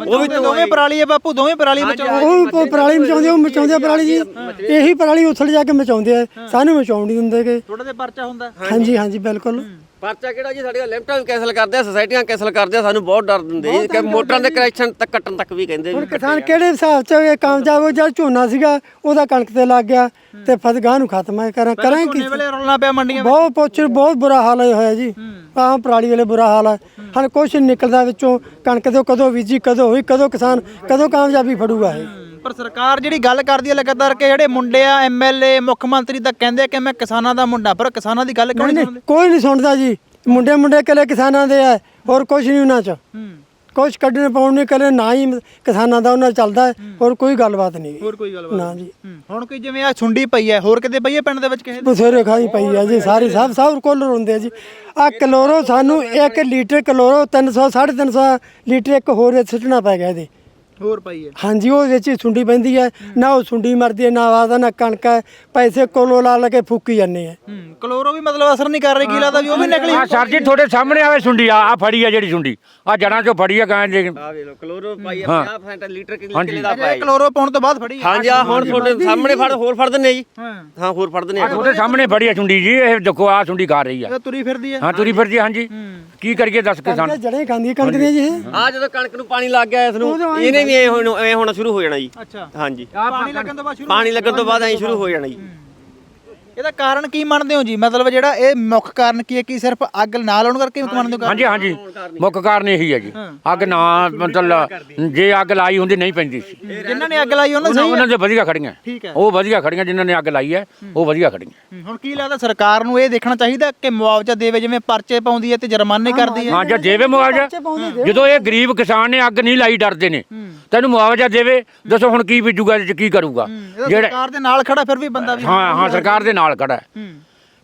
ਉਹ ਵੀ ਦੋਵੇਂ ਪਰਾਲੀ ਹੈ ਬਾਪੂ ਦੋਵੇਂ ਪਰਾਲੀ ਬਚਾਓ ਉਹ ਪ- ਪਰਾਲੀ ਮਚਾਉਂਦੇ ਉਹ ਮਚਾਉਂਦੇ ਆ ਪਰਾਲੀ ਜੀ। ਇਹੀ ਪਰਾਲੀ ਉਥਲ ਜਾ ਕੇ ਮਚਾਉਂਦੇ ਆ। ਸਾਨੂੰ ਮਚਾਉਣ ਨਹੀਂ ਦਿੰਦੇ ਕਿ ਥੋੜਾ ਜਿਹਾ ਪਰਚਾ ਹੁੰਦਾ। ਹਾਂਜੀ ਹਾਂਜੀ ਬਿਲਕੁਲ। ਪਰਚਾ ਕਿਹੜਾ ਜੀ? ਸਾਡੀਆਂ ਲਿਮਟਾਂ ਵੀ ਕੈਨਸਲ ਕਰਦੇ ਆ ਸੁਸਾਇਟੀਆਂ ਕੈਨਸਲ ਕਰਦੇ ਆ ਸਾਨੂੰ ਬਹੁਤ ਡਰ ਦਿੰਦੇ ਜੀ ਕਿ ਮੋਟਰਾਂ ਦੇ ਕਨੈਕਸ਼ਨ ਤੱਕ ਕੱਟਣ ਤੱਕ ਵੀ ਕਹਿੰਦੇ ਹੁਣ ਕਿਸਾਨ ਕਿਹੜੇ ਹਿਸਾਬ ਚ ਇਹ ਕਾਮਯਾਬ ਹੋ ਜਦ ਝੋਨਾ ਸੀਗਾ ਉਹਦਾ ਕਣਕ ਤੇ ਲੱਗ ਗਿਆ ਤੇ ਫਸਗਾਹ ਨੂੰ ਖਤਮ ਹੈ। ਕਰਾਂ ਕਰਾਂ ਕੀ? ਝੋਨੇ ਵੇਲੇ ਰੋਲਣਾ ਪਿਆ ਮੰਡੀਆਂ ਵਿੱਚ। ਬਹੁਤ ਪੁੱਛ ਬਹੁਤ ਬੁਰਾ ਹਾਲ ਹੋਇਆ ਜੀ। ਆਹ ਪਰਾਲੀ ਵਾਲੇ ਬੁਰਾ ਹਾਲ ਹੈ ਹਰ ਕੁਛ ਨੀ ਨਿਕਲਦਾ ਵਿੱਚੋਂ ਕਣਕ ਦੇ ਕਦੋਂ ਬੀਜੀ ਕਦੋਂ ਹੋਈ ਕਦੋਂ ਕਿਸਾਨ ਕਦੋਂ ਕਾਮਯਾਬੀ ਫੜੂਗਾ ਇਹ? ਪਰ ਸਰਕਾਰ ਜਿਹੜੀ ਗੱਲ ਕਰਦੀ ਹੈ ਲਗਾਤਾਰ ਕਿ ਜਿਹੜੇ ਮੁੰਡੇ ਆ ਐਮਐਲਏ ਮੁੱਖ ਮੰਤਰੀ ਤਾਂ ਕਹਿੰਦੇ ਕਿ ਮੈਂ ਕਿਸਾਨਾਂ ਦਾ ਮੁੰਡਾ ਪਰ ਕਿਸਾਨਾਂ ਦੀ ਗੱਲ ਕਿਉਂ ਨਹੀਂ ਨਹੀਂ ਨਹੀਂ ਸੁਣਦੇ? ਕੋਈ ਨਹੀਂ ਸੁਣਦਾ ਜੀ। ਮੁੰਡੇ ਮੁੰਡੇ ਕੱਲੇ ਕਿਸਾਨਾਂ ਦੇ ਆ ਹੋਰ ਕੁਝ ਨਹੀਂ ਉਹਨਾਂ ਚ। ਹੂੰ ਕੁਛ ਕੱਢਣੇ ਪਾਉਣ ਨਹੀਂ ਕੱਲੇ ਨਾ ਹੀ ਕਿਸਾਨਾਂ ਦਾ ਉਹਨਾਂ ਚੱਲਦਾ ਹੈ, ਹੋਰ ਕੋਈ ਗੱਲਬਾਤ ਨਹੀਂ ਹੋਰ ਕੋਈ ਗੱਲ ਨਾ ਜੀ। ਹੂੰ। ਹੁਣ ਕੋਈ ਜਿਵੇਂ ਆ ਸੁੰਡੀ ਪਈ ਹੈ ਹੋਰ ਕਿਤੇ ਪਈ ਹੈ ਪਿੰਡ ਦੇ ਵਿੱਚ ਕਿਸੇ ਦੇ? ਬਥੇਰੇ ਖਾਈ ਪਈ ਆ ਜੀ ਸਾਰੀ ਸਭ ਸਭ ਕੋਲ ਹੁੰਦੇ ਆ ਜੀ। ਆ ਕਲੋਰੋ ਸਾਨੂੰ 1 ਲੀਟਰ ਕਲੋਰੋ 300 350 ਲੀਟਰ ਇੱਕ ਹੋਰ ਵਿੱਚ ਸੁੱਟਣਾ ਪੈ ਗਿਆ ਇਹਦੇ। ਹੋਰ ਪਈ ਹੈ। ਹਾਂਜੀ ਉਹ ਵਿੱਚ ਹੀ ਸੁੰਡੀ ਪੈਂਦੀ ਹੈ। ਨਾ ਉਹ ਸੁੰਡੀ ਮਰਦੀ ਹੈ ਨਾ ਆਵਾਜ਼ ਆ, ਨਾ ਕਣਕ ਹੈ। ਪੈਸੇ ਕੋਲੋਂ ਲਾ ਲਾ ਕੇ ਫੂਕੀ ਜਾਂਦੇ ਆ। ਹੂੰ ਕਲੋਰੋ ਵੀ ਮਤਲਬ ਅਸਰ ਨਹੀਂ ਕਰ ਰਹੀ ਕੀ ਲੱਗਦਾ ਵੀ ਉਹ ਵੀ ਨਿਕਲੀ? ਆ ਸਰ ਜੀ ਤੁਹਾਡੇ ਸਾਹਮਣੇ ਆਵੇ ਸੁੰਡੀ ਆ ਆ ਫੜੀ ਆ ਜਿਹੜੀ ਸੁੰਡੀ। ਆ ਜੜਾਂ ਚੋਂ ਫੜੀ ਆ ਗਾਂ ਜੀ ਆ ਵੇ ਲੋ ਕਲੋਰੋ ਪਾਈ ਆ 50% ਲੀਟਰ ਕਿਲੇ ਦਾ ਇਹ ਪਾਈ। ਕਲੋਰੋ ਪਾਉਣ ਤੋਂ ਬਾਅਦ ਫੜੀ ਹੈ ਹਾਂਜੀ ਆ ਹੁਣ ਤੁਹਾਡੇ ਸਾਹਮਣੇ ਫੜ ਹੋਰ ਫੜ ਦਿੰਨੇ ਜੀ। ਹਾਂ। ਹਾਂ ਹੋਰ ਫੜ ਦਿੰਨੇ ਆ। ਤੁਹਾਡੇ ਸਾਹਮਣੇ ਫੜੀ ਆ ਸੁੰਡੀ ਜੀ ਇਹ ਦੇਖੋ ਆ ਸੁੰਡੀ ਖਾ ਰਹੀ ਆ। ਤੁਰੀ ਫਿਰਦੀ ਹੈ ਹਾਂ ਤੁਰੀ ਫਿਰਦੀ ਹਾਂਜੀ। ਕੀ ਕਰੀਏ ਦੱਸ ਕਿਸਾਨ? ਕਣਕ ਜੜੇ ਖਾਂਦੀ ਕਣਕ ਦੀਆਂ ਜੀ। ਆ ਜਦੋਂ ਕਣਕ ਨੂੰ ਪਾਣੀ ਲੱਗ ਗਿਆ ਇਸ ਨੂੰ ਇਹਨੇ ਵੀ ਐ ਹੁਣ ਐ ਹੋਣਾ ਸ਼ੁਰੂ ਹੋ ਜਾਣਾ ਜੀ। ਅੱਛਾ। ਹਾਂਜੀ। ਪਾਣੀ ਲੱਗਣ ਤੋਂ ਬਾਅਦ ਸ਼ੁਰੂ ਪਾਣੀ ਲੱਗਣ ਤੋਂ ਬਾਅਦ ਐ ਸ਼ੁਰੂ ਹੋ ਜਾਣਾ ਜੀ। ਇਹਦਾ ਕਾਰਨ ਕੀ ਮੰਨਦੇ ਹੋ ਜੀ? ਮਤਲਬ ਜਿਹੜਾ ਇਹ ਮੁੱਖ ਕਾਰਨ ਕੀ ਹੈ ਕਿ ਸਿਰਫ ਅੱਗ ਨਾ ਲਾਉਣ ਕਰਕੇ ਮੰਨਦੇ ਹੋ? ਹਾਂਜੀ ਹਾਂਜੀ। ਮੁੱਖ ਕਾਰਨ ਇਹੀ ਹੈ ਜੀ। ਅੱਗ ਨਾ ਮਤਲਬ ਜੇ ਅੱਗ ਲਾਈ ਹੁੰਦੀ ਨਹੀਂ ਪੈਂਦੀ ਸੀ। ਜਿਨ੍ਹਾਂ ਨੇ ਅੱਗ ਲਾਈ ਉਹਨਾਂ ਸਹੀ ਉਹਨਾਂ ਦੇ ਵਧੀਆ ਖੜੀਆਂ। ਠੀਕ ਹੈ। ਉਹ ਵਧੀਆ ਖੜੀਆਂ ਜਿਨ੍ਹਾਂ ਨੇ ਅੱਗ ਲਾਈ ਹੈ ਉਹ ਵਧੀਆ ਖੜੀਆਂ। ਹੁਣ ਕੀ ਲੱਗਦਾ ਸਰਕਾਰ ਨੂੰ ਇਹ ਦੇਖਣਾ ਚਾਹੀਦਾ ਕਿ ਮੁਆਵਜ਼ਾ ਦੇਵੇ ਜਿਵੇਂ ਪਰਚੇ ਪਾਉਂਦੀ ਹੈ ਤੇ ਜੁਰਮਾਨੇ ਕਰਦੀ ਹੈ? ਹਾਂ ਜਾਂ ਦੇਵੇ ਮੁਆਵਜ਼ਾ? ਜਦੋਂ ਇਹ ਗਰੀਬ ਕਿਸਾਨ ਨੇ ਅੱਗ ਨਹੀਂ ਲਾਈ ਡਰਦੇ ਨੇ। ਤੈਨੂੰ ਮੁਆਵਜ਼ਾ ਦੇਵੇ ਦੱਸੋ ਹੁਣ ਕੀ ਬੀਜੂਗਾ ਇਹਦੇ ਚ ਕੀ ਕਰੂਗਾ? ਇਹਦਾ ਸਰਕਾਰ ਦੇ ਨਾਲ ਖੜਾ ਫਿਰ ਵੀ ਬੰਦਾ ਵੀ ਹਾਂ ਹਾਂ ਸਰਕਾਰ ਦੇ ਨਾਲ ਖੜਾ ਹੈ ਹੂੰ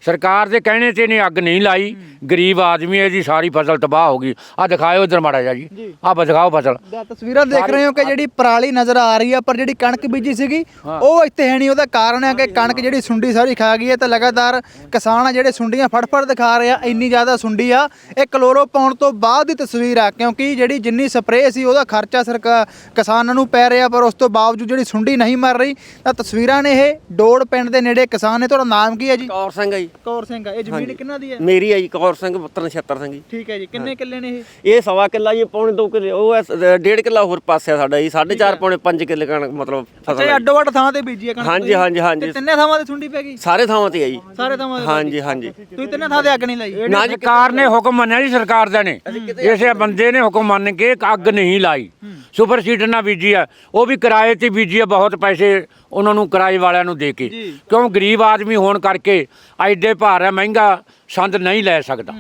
ਸਰਕਾਰ ਦੇ ਕਹਿਣੇ ਤੇ ਨੇ ਅੱਗ ਨਹੀਂ ਲਾਈ। ਗਰੀਬ ਆਦਮੀ ਹੈ ਜੀ ਸਾਰੀ ਫਸਲ ਤਬਾਹ ਹੋ ਗਈ। ਆ ਦਿਖਾਓ ਇਧਰ ਮਾੜਾ ਜੀ। ਆ ਦਿਖਾਓ ਫਸਲ। ਤਸਵੀਰਾਂ ਦੇਖ ਰਹੇ ਹੋ ਕਿ ਜਿਹੜੀ ਪਰਾਲੀ ਨਜ਼ਰ ਆ ਰਹੀ ਆ ਪਰ ਜਿਹੜੀ ਕਣਕ ਬੀਜੀ ਸੀਗੀ ਉਹ ਇੱਥੇ ਹੈ ਨਹੀਂ। ਉਹਦਾ ਕਾਰਨ ਹੈ ਕਿ ਕਣਕ ਜਿਹੜੀ ਸੁੰਡੀ ਸਾਰੀ ਖਾ ਗਈ ਹੈ ਤੇ ਲਗਾਤਾਰ ਕਿਸਾਨ ਆ ਜਿਹੜੇ ਸੁੰਡੀਆਂ ਫੜ ਫੜ ਦਿਖਾ ਰਹੇ ਆ ਇੰਨੀ ਜ਼ਿਆਦਾ ਸੁੰਡੀ ਆ। ਇਹ ਕਲੋਰੋ ਪਾਉਣ ਤੋਂ ਬਾਅਦ ਦੀ ਤਸਵੀਰ ਆ ਕਿਉਂਕਿ ਜਿਹੜੀ ਜਿੰਨੀ ਸਪਰੇਅ ਸੀ ਉਹਦਾ ਖਰਚਾ ਸਰਕਾਰ ਕਿਸਾਨਾਂ ਨੂੰ ਪੈ ਰਿਹਾ ਪਰ ਉਸ ਤੋਂ ਬਾਵਜੂਦ ਜਿਹੜੀ ਸੁੰਡੀ ਨਹੀਂ ਮਰ ਰਹੀ ਤਾਂ ਤਸਵੀਰਾਂ ਨੇ ਇਹ ਡੋੜ ਪਿੰਡ ਦੇ ਨੇੜੇ ਕਿਸਾਨ ਨੇ ਤੁਹਾਡਾ ਨਾਮ ਕੀ ਹੈ ਜੀ? ਕੌਰ ਸਿੰਘ ਆ ਜੀ। ਕੌਰ ਸਿੰਘ ਆ ਇਹ ਜ਼ਮੀਨ ਕਿੰਨਾ ਦੀ ਹੈ? ਮੇਰੀ ਆ ਜੀ ਕੌਰ ਸਿੰਘ ਪੁੱਤਰ ਨਛੱਤਰ ਸਿੰਘ ਜੀ। ਠੀਕ ਹੈ ਜੀ ਕਿੰਨੇ ਕਿੱਲੇ ਨੇ ਇਹ? ਇਹ ਸਵਾ ਕਿੱਲਾ ਜੀ ਪੌਣੇ 2 ਕਿੱਲੇ ਉਹ ਹੈ ਡੇਢ ਕਿੱਲਾ ਹੋਰ ਪਾਸੇ ਆ ਸਾਡਾ ਜੀ 4.5 ਪੌਣੇ 5 ਕਿੱਲੇ ਕਣਕ ਮਤਲਬ ਫਸਲ ਤੇ ਹੈ। ਅੱਡੋ ਅੱਡ ਥਾਂ ਤੇ ਬੀਜੀ ਹੈ ਕਣਕ ਹਾਂਜੀ? ਹਾਂਜੀ, ਹਾਂਜੀ। ਤੇ ਤਿੰਨੇ ਥਾਵਾਂ ਤੇ ਸੁੰਡੀ ਪੈ ਗਈ? ਸਾਰੇ ਥਾਵਾਂ ਤੇ ਆ ਜੀ। ਸਾਰੇ ਥਾਵਾਂ ਤੇ ਹਾਂਜੀ ਹਾਂਜੀ। ਤੁਸੀਂ ਤਿੰਨੇ ਥਾਂ ਤੇ ਅੱਗ ਨਹੀਂ ਲਾਈ? ਨਾ ਸਰਕਾਰ ਨੇ ਹੁਕਮ ਮੰਨਿਆ ਜੀ ਸਰਕਾਰ ਦਾ ਨੇ। ਇਸੇ ਬੰਦੇ ਨੇ ਹੁਕਮ ਮੰਨ ਕੇ ਅੱਗ ਨਹੀਂ ਲਾਈ। ਸੁਪਰ ਸੀਡਰ ਨਾਲ ਬੀਜੀ ਆ ਉਹ ਵੀ ਕਿਰਾਏ ਤੇ ਬੀਜੀ ਆ ਬਹੁਤ ਪੈਸੇ ਉਹਨਾਂ ਨੂੰ ਕਿਰਾਏ ਵਾਲਿਆਂ ਨੂੰ ਦੇ ਕੇ। ਕਿਉਂ? ਗਰੀਬ ਆਦਮੀ ਹੋਣ ਕਰਕੇ ਐਡੇ ਭਾਰ ਹੈ ਮਹਿੰਗਾ ਸੰਦ ਨਹੀਂ ਲੈ ਸਕਦਾ।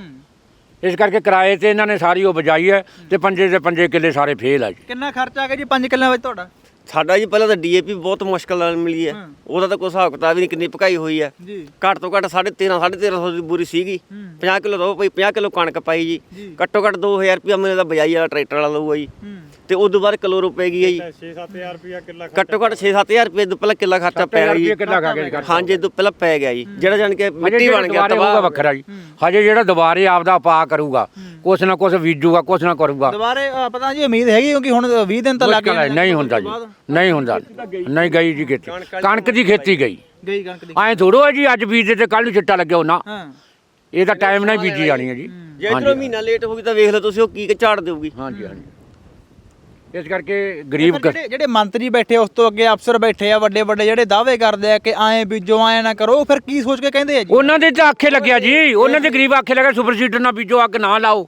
ਇਸ ਕਰਕੇ ਕਿਰਾਏ ਤੇ ਇਹਨਾਂ ਨੇ ਸਾਰੀ ਉਹ ਬਜਾਈ ਹੈ ਤੇ ਪੰਜੇ ਦੇ ਪੰਜੇ ਕਿੱਲੇ ਸਾਰੇ ਫੇਲ ਆ ਜੀ। ਕਿੰਨਾ ਖਰਚਾ ਆ ਗਿਆ ਜੀ? 5 ਕਿੱਲਿਆਂ ਵਿੱਚ ਤੁਹਾਡਾ? ਸਾਡਾ ਜੀ ਪਹਿਲਾਂ ਤਾਂ ਡੀਏਪੀ ਬਹੁਤ ਮੁਸ਼ਕਲ ਨਾਲ ਮਿਲੀ ਹੈ। ਉਹਦਾ ਤਾਂ ਕੋਈ ਹਿਸਾਬ ਕਿਤਾਬ ਹੀ ਨਹੀਂ ਕਿੰਨੀ ਪਕਾਈ ਹੋਈ ਹੈ। ਘੱਟ ਤੋਂ ਘੱਟ 13.5 1350 ਦੀ ਬੂਰੀ ਸੀਗੀ। 50 ਕਿਲੋ ਦੋ ਪਈ 50 ਕਿਲੋ ਕਣਕ ਪਾਈ ਜੀ। ਘੱਟੋ ਘੱਟ 2000 ਰੁਪਇਆ ਮੇਰੇ ਦਾ ਬਜਾਈ ਵਾਲਾ ਟਰੈਕਟਰ ਵਾਲਾ ਲਊਗਾ ਜੀ। ਤੇ ਉਦੋਂ ਬਾਅਦ ਕਿਲੋ ਪੈ ਗਈ ਹੈ ਜੀ। 6-7000 ਰੁਪਇਆ ਕਿੱਲਾ ਘੱਟੋ ਘੱਟ 6-7000 ਰੁਪਏ ਤੋਂ ਪਹਿਲਾਂ ਕਿੱਲਾ ਖਰਚਾ ਪੈ ਗਿਆ ਜੀ। ਰੁਪਏ। ਹਾਂਜੀ ਤੋਂ ਪਹਿਲਾਂ ਪੈ ਗਿਆ ਜੀ। ਜਿਹੜਾ ਜਾਣ ਕੇ ਮਿੱਟੀ ਬਣ ਗਿਆ ਤਬਾਹ। ਵੱਖਰਾ ਜੀ। ਹਜੇ ਜਿਹੜਾ ਦੁਬਾਰੇ ਆਪਦਾ ਪਾ ਕਰੂਗਾ ਕੁਛ ਨਾ ਕੁਛ ਬੀਜੂਗਾ ਕੁਛ ਨਾ ਕਰੂਗਾ। ਦੁਬਾਰੇ ਪਤਾ ਜੀ ਉਮੀਦ ਹੈਗੀ ਕਿਉਂਕਿ ਹੁਣ 20 ਦਿਨ ਤਾਂ ਲੱਗ ਗਏ ਨਹੀਂ ਹੁੰਦਾ ਜੀ। ਨਹੀਂ ਹੁੰਦਾ। ਨਹੀਂ ਗਈ ਜੀ ਖੇਤੀ। ਕਣਕ ਦੀ ਖੇਤੀ ਗਈ। ਗਈ ਕਣਕ ਦੀ। ਐਂ ਥੋੜੋ ਹੈ ਜੀ ਅੱਜ ਬੀਜਦੇ ਤੇ ਕੱਲ ਨੂੰ ਛਿੱਟਾ ਲੱਗਿਆ ਉਹ ਨਾ ਹਾਂ। ਇਹ ਤਾਂ ਟਾਈਮ ਨਾਲ ਬੀਜੀ ਜਾਣੀ ਹੈ ਜੀ। ਜੇ ਇਧਰੋਂ ਮਹੀਨਾ ਲੇਟ ਹੋ ਗਈ ਤਾਂ ਵੇਖ ਲਓ ਤੁਸੀਂ ਉਹ ਕੀ ਕੀ ਝਾੜ ਦੇਊਗੀ। ਹਾਂਜੀ ਹਾਂਜੀ। ਇਸ ਕਰਕੇ ਗਰੀਬ ਜਿਹੜੇ ਜਿਹੜੇ ਮੰਤਰੀ ਬੈਠੇ ਉਸ ਤੋਂ ਅੱਗੇ ਅਫਸਰ ਬੈਠੇ ਆ ਵੱਡੇ ਵੱਡੇ ਜਿਹੜੇ ਦਾਅਵੇ ਕਰਦੇ ਆ ਕਿ ਐਂ ਬੀਜੋ ਐਂ ਨਾ ਕਰੋ ਫਿਰ ਕੀ ਸੋਚ ਕੇ ਕਹਿੰਦੇ ਆ ਜੀ? ਉਹਨਾਂ ਦੇ ਤਾਂ ਆਖੇ ਲੱਗਿਆ ਜੀ। ਉਹਨਾਂ ਦੇ ਗਰੀਬ ਆਖੇ ਲੱਗਾ ਸੁਪਰ ਸੀਡਰ ਨਾ ਬੀਜੋ ਅੱਗ ਨਾ ਲਾਓ।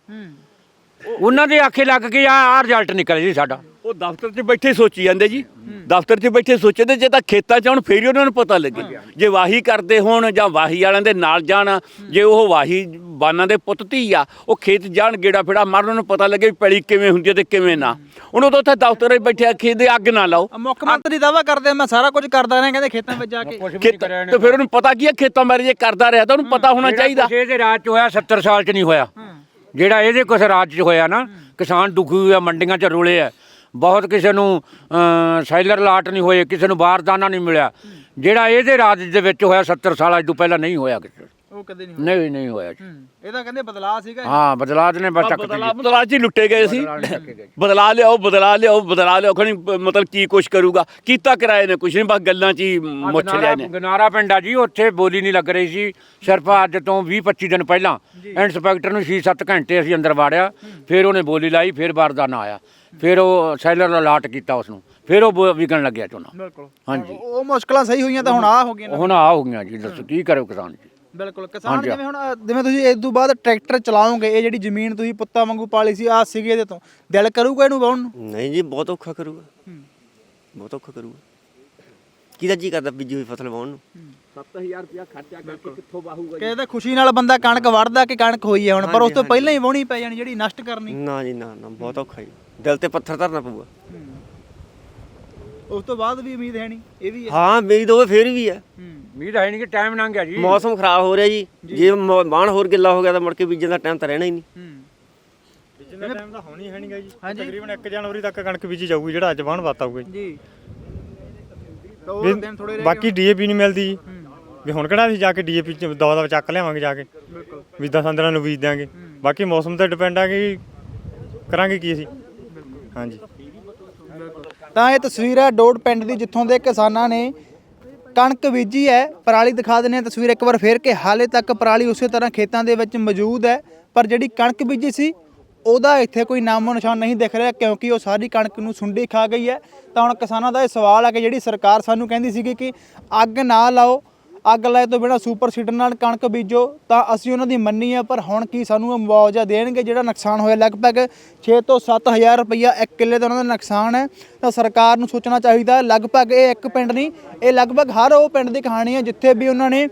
ਉਹਨਾਂ ਦੇ ਆਖੇ ਲੱਗ ਕੇ ਆ ਆ ਰਿਜ਼ਲਟ ਨਿਕਲਿਆ ਜੀ ਸਾਡਾ। ਉਹ ਦਫ਼ਤਰ 'ਚ ਬੈਠੇ ਸੋਚੀ ਜਾਂਦੇ ਜੀ। ਦਫ਼ਤਰ 'ਚ ਬੈਠੇ ਸੋਚਦੇ ਜੇ ਤਾਂ ਖੇਤਾਂ 'ਚ ਆਉਣ ਫੇਰ ਹੀ ਉਹਨਾਂ ਨੂੰ ਪਤਾ ਲੱਗੇ। ਜੇ ਵਾਹੀ ਕਰਦੇ ਹੋਣ ਜਾਂ ਵਾਹੀ ਵਾਲਿਆਂ ਦੇ ਨਾਲ ਜਾਣ ਜੇ ਉਹ ਵਾਹੀ ਬਾਨਾਂ ਦੇ ਪੁੱਤ ਧੀ ਆ ਉਹ ਖੇਤ ਜਾਣ ਗੇੜਾ ਫੇੜਾ ਮਾਰਨ ਉਹਨਾਂ ਨੂੰ ਪਤਾ ਲੱਗੇ ਵੀ ਪੈਲੀ ਕਿਵੇਂ ਹੁੰਦੀ ਹੈ ਤੇ ਕਿਵੇਂ ਨਾ। ਉਹਨਾਂ ਤੋਂ ਉੱਥੇ ਦਫ਼ਤਰ 'ਚ ਬੈਠੇ ਖੇਤ ਦੇ ਅੱਗ ਨਾ ਲਾਓ। ਮੁੱਖ ਮੰਤਰੀ ਦਾਅਵਾ ਕਰਦੇ ਮੈਂ ਸਾਰਾ ਕੁਝ ਕਰਦਾ ਰਿਹਾ ਕਹਿੰਦੇ ਖੇਤਾਂ ਵਿੱਚ ਜਾ ਕੇ। ਤੇ ਫਿਰ ਉਹਨੂੰ ਪਤਾ ਕੀ ਹੈ ਖੇਤਾਂ ਬਾਰੇ ਜੇ ਕਰਦਾ ਰਿਹਾ ਤਾਂ ਉਹਨੂੰ ਪਤਾ ਹੋਣਾ ਚਾਹੀਦਾ। ਇਹਦੇ ਰਾਜ ਚ ਹੋਇਆ 70 ਸਾਲ ਚ ਨਹੀਂ ਹੋਇਆ। ਜਿਹੜਾ ਇਹਦੇ ਕੁਛ ਰਾਜ ਚ ਹੋਇਆ ਨਾ ਕਿਸਾਨ ਦੁਖੀ ਹੋਇਆ ਮੰਡੀਆਂ ਚ ਰੋਲੇ ਆ। ਬਹੁਤ ਕਿਸੇ ਨੂੰ ਸੈਲਰ ਲਾਟ ਨਹੀਂ ਹੋਏ ਕਿਸੇ ਨੂੰ ਬਾਰਦਾਨਾ ਨਹੀਂ ਮਿਲਿਆ। ਜਿਹੜਾ ਇਹਦੇ ਰਾਜ ਦੇ ਵਿੱਚ ਹੋਇਆ 70 ਸਾਲਾਂ ਤੋਂ ਪਹਿਲਾਂ ਨਹੀਂ ਹੋਇਆ ਕਿਸੇ। ਨੂੰ। ਉਹ ਕਦੇ ਨਹੀਂ ਨਹੀਂ ਨਹੀਂ ਹੋਇਆ ਜੀ ਇਹ ਤਾਂ ਕਹਿੰਦੇ ਬਦਲਾਅ ਸੀਗਾ ਹਾਂ ਬਦਲਾਅ ਨੇ ਬਸ ਚੱਕ ਬਦਲਾ ਬਦਲਾ ਚ ਹੀ ਲੁੱਟੇ ਗਏ ਸੀ। ਬਦਲਾ ਲਿਆਓ ਬਦਲਾ ਲਿਆਓ ਬਦਲਾ ਲਿਆਓ। ਖਣੀ ਮਤਲਬ ਕੀ ਕੁਛ ਕਰੂਗਾ? ਕੀਤਾ ਕਿਰਾਏ ਨੇ ਕੁਛ ਨਹੀਂ ਬਸ ਗੱਲਾਂ ਚ ਹੀ ਮੁੱਛ ਲਿਆ ਨੇ। ਗਨਾਰਾ ਪਿੰਡ ਆ ਜੀ ਉੱਥੇ ਬੋਲੀ ਨਹੀਂ ਲੱਗ ਰਹੀ ਸੀ। ਸਿਰਫ ਅੱਜ ਤੋਂ 20 25 ਦਿਨ ਪਹਿਲਾਂ ਇੰਸਪੈਕਟਰ ਨੂੰ 6-7 ਘੰਟੇ ਅਸੀਂ ਅੰਦਰ ਵਾੜਿਆ। ਫਿਰ ਉਹਨੇ ਬੋਲੀ ਲਾਈ ਫਿਰ ਬਾਰਦਾਨਾ ਆਇਆ। ਫਿਰ ਉਹ ਸੈਲਰ ਦਾ ਲਾਟ ਕੀਤਾ ਉਸ ਨੂੰ ਫਿਰ ਉਹ ਵਿਕਣ ਲੱਗਿਆ ਝੋਨਾ। ਬਿਲਕੁਲ। ਹਾਂਜੀ। ਉਹ ਮੁਸ਼ਕਲਾਂ ਸਹੀ ਹੋਈਆਂ ਤਾਂ ਹੁਣ ਆ ਹੋ ਗਈਆਂ ਨੇ। ਹੁਣ ਆ ਹੋ ਗਈਆਂ ਜੀ ਦੱਸੋ ਕੀ ਕਰੇ ਕਿਸਾਨ ਜੀ। ਬਿਲਕੁਲ। ਕਿਸਾਨ ਜਿਵੇਂ ਹੁਣ ਅ, ਜਿਵੇਂ ਤੁਸੀਂ ਇਸ ਤੋਂ ਬਾਅਦ ਟਰੈਕਟਰ ਚਲਾਓਗੇ ਇਹ ਜਿਹੜੀ ਜ਼ਮੀਨ ਤੁਸੀਂ ਪੁੱਤਾਂ ਵਾਂਗੂ ਪਾਲੀ ਸੀ ਆ ਸੀਗੇ ਇਹਦੇ ਤੋਂ। ਦਿਲ ਕਰੂਗਾ ਇਹਨੂੰ ਵਾਹੁਣ ਨੂੰ? ਨਹੀਂ ਜੀ ਬਹੁਤ ਔਖਾ ਕਰੂਗਾ। ਬਹੁਤ ਔਖਾ ਕਰੂਗਾ। ਕਿਹਦਾ ਜੀ ਕਰਦਾ ਬੀਜੀ ਹੋਈ ਫਸਲ ਵਾਉਣ ਨੂੰ? 7000 ਰੁਪਇਆ ਖਰਚਾ ਕਰਕੇ ਕਿੱਥੋਂ ਬਾਹੂਗਾ ਕਿ ਇਹਦਾ ਖੁਸ਼ੀ ਨਾਲ ਬੰਦਾ ਕਣਕ ਵੜਦਾ ਕਿ ਕਣਕ ਹੋਈ ਹੈ ਹੁਣ ਪਰ ਉਸ ਤੋਂ ਪਹਿਲਾਂ ਹੀ ਵਾਹੁਣੀ ਪੈ ਜਾਣੀ ਜਿਹੜੀ ਨਸ਼ਟ ਕਰਨੀ। ਨਾ ਜੀ ਨਾ ਨਾ ਬਹੁਤ ਔਖਾ ਜੀ। ਦਿਲ ਤੇ ਪੱਥਰ ਧਰਨਾ ਪਊਗਾ। ਉਸ ਤੋਂ ਬਾਅਦ ਵੀ ਉਮੀਦ ਹੈ ਨਹੀਂ ਇਹ ਵੀ ਹੈ। ਹਾਂ ਉਮੀਦ ਹੋਵੇ ਫੇਰ ਵੀ ਹੈ। ਉਮੀਦ ਹੈ ਨਹੀਂ ਕਿ ਟਾਈਮ ਲੰਘ ਗਿਆ ਜੀ। ਮੌਸਮ ਖਰਾਬ ਹੋ ਰਿਹਾ ਜੀ। ਜੇ। ਮ- ਬਾਣ ਹੋਰ ਗਿੱਲਾ ਹੋ ਗਿਆ ਤਾਂ ਮੁੜ ਕੇ ਬੀਜਣ ਦਾ ਟਾਈਮ ਤਾਂ ਰਹਿਣਾ ਹੀ ਨਹੀਂ। ਬੀਜਣ ਦਾ ਟਾਈਮ ਤਾਂ ਹੋਣੀ ਹੈ ਨਹੀਂਗਾ ਜੀ। ਹਾਂਜੀ। ਤਕਰੀਬਨ 1 ਜਨਵਰੀ ਤੱਕ ਕਣਕ ਬੀਜੀ ਜਾਊਗੀ ਜਿਹੜਾ ਅੱਜ ਵਾਹਣ ਵਾਤਾਊਗਾ ਜੀ। ਜੀ। ਤਾਂ ਉਹ ਵੀ ਦਿਨ ਥੋੜੇ ਰਹਿ ਬਾਕੀ ਡੀਏਪੀ ਨਹੀਂ ਮਿਲਦੀ। ਜੀ ਵੀ ਹੁਣ ਕਿਹੜਾ ਅਸੀਂ ਜਾ ਕੇ ਡੀਏਪੀ ਦਵਾ ਦਵਾ ਚੱਕ ਲਿਆਵਾਂਗੇ ਜਾ ਕੇ। ਵੀ 10 15 ਨੂੰ ਬੀਜ ਦਿਆਂਗੇ। ਬਾਕੀ ਮੌਸਮ ਤੇ ਡਿਪੈਂਡ ਆ ਕਿ ਕਰਾਂਗੇ ਕੀ ਅਸੀਂ। ਹਾਂਜੀ। ਤਾਂ ਇਹ ਤਸਵੀਰ ਹੈ ਡੋਡ ਪਿੰਡ ਦੀ, ਜਿੱਥੋਂ ਦੇ ਕਿਸਾਨਾਂ ਨੇ ਕਣਕ ਬੀਜੀ ਹੈ। ਪਰਾਲੀ ਦਿਖਾ ਦਿੰਦੇ ਆ ਤਸਵੀਰ ਇੱਕ ਵਾਰ ਫੇਰ ਕਿ ਹਾਲੇ ਤੱਕ ਪਰਾਲੀ ਉਸੇ ਤਰ੍ਹਾਂ ਖੇਤਾਂ ਦੇ ਵਿੱਚ ਮੌਜੂਦ ਹੈ। ਪਰ ਜਿਹੜੀ ਕਣਕ ਬੀਜੀ ਸੀ, ਉਹਦਾ ਇੱਥੇ ਕੋਈ ਨਾਮੋ ਨਿਸ਼ਾਨ ਨਹੀਂ ਦਿਖ ਰਿਹਾ ਕਿਉਂਕਿ ਉਹ ਸਾਰੀ ਕਣਕ ਨੂੰ ਸੁੰਡੀ ਖਾ ਗਈ ਹੈ। ਤਾਂ ਹੁਣ ਕਿਸਾਨਾਂ ਦਾ ਇਹ ਸਵਾਲ ਹੈ ਕਿ ਜਿਹੜੀ ਸਰਕਾਰ ਸਾਨੂੰ ਕਹਿੰਦੀ ਸੀਗੀ ਕਿ ਅੱਗ ਨਾ ਲਾਓ ਅੱਗ ਲਾਏ ਤੋਂ ਬਿਨਾ ਸੁਪਰ ਸੀਡਰ ਨਾਲ ਕਣਕ ਬੀਜੋ, ਤਾਂ ਅਸੀਂ ਉਹਨਾਂ ਦੀ ਮੰਨੀ ਹੈ ਪਰ ਹੁਣ ਕੀ ਸਾਨੂੰ ਉਹ ਮੁਆਵਜ਼ਾ ਦੇਣਗੇ ਜਿਹੜਾ ਨੁਕਸਾਨ ਹੋਇਆ? ਲਗਭਗ 6 ਤੋਂ 7000 ਰੁਪਈਆ ਇੱਕ ਕਿੱਲੇ ਦਾ ਉਹਨਾਂ ਦਾ ਨੁਕਸਾਨ ਹੈ। ਤਾਂ ਸਰਕਾਰ ਨੂੰ ਸੋਚਣਾ ਚਾਹੀਦਾ ਲਗਭਗ ਇਹ ਇੱਕ ਪਿੰਡ ਨਹੀਂ, ਇਹ ਲਗਭਗ ਹਰ ਉਹ ਪਿੰਡ ਦੀ ਕਹਾਣੀ ਹੈ ਜਿੱਥੇ ਵੀ ਉਹਨਾਂ ਨੇ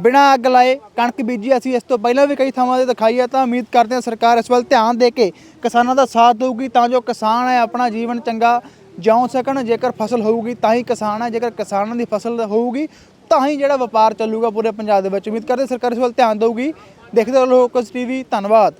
ਬਿਨਾਂ ਅੱਗ ਲਾਏ ਕਣਕ ਬੀਜੀ। ਅਸੀਂ ਇਸ ਤੋਂ ਪਹਿਲਾਂ ਵੀ ਕਈ ਥਾਵਾਂ ਤੇ ਦਿਖਾਈ ਹੈ, ਤਾਂ ਉਮੀਦ ਕਰਦੇ ਹਾਂ ਸਰਕਾਰ ਇਸ ਵੱਲ ਧਿਆਨ ਦੇ ਕੇ ਕਿਸਾਨਾਂ ਦਾ ਸਾਥ ਦੇਊਗੀ, ਤਾਂ ਜੋ ਕਿਸਾਨ ਹੈ ਆਪਣਾ ਜੀਵਨ ਚੰਗਾ ਜਿਉਂ ਸਕਣ। ਜੇਕਰ ਫਸਲ ਹੋਊਗੀ ਤਾਂ ਹੀ ਕਿਸਾਨ ਹੈ, ਜੇਕਰ ਕਿਸਾਨਾਂ ਦੀ ਫਸਲ ਹੋਊਗੀ ਤਾਂ ਹੀ ਜਿਹੜਾ ਵਪਾਰ ਚੱਲੂਗਾ ਪੂਰੇ ਪੰਜਾਬ ਦੇ ਵਿੱਚ। ਉਮੀਦ ਕਰਦੇ ਸਰਕਾਰ ਇਸ ਵੱਲ ਧਿਆਨ ਦੇਊਗੀ। ਦੇਖਦੇ ਰਹੋ ਲੋਕਸ ਟੀਵੀ। ਧੰਨਵਾਦ।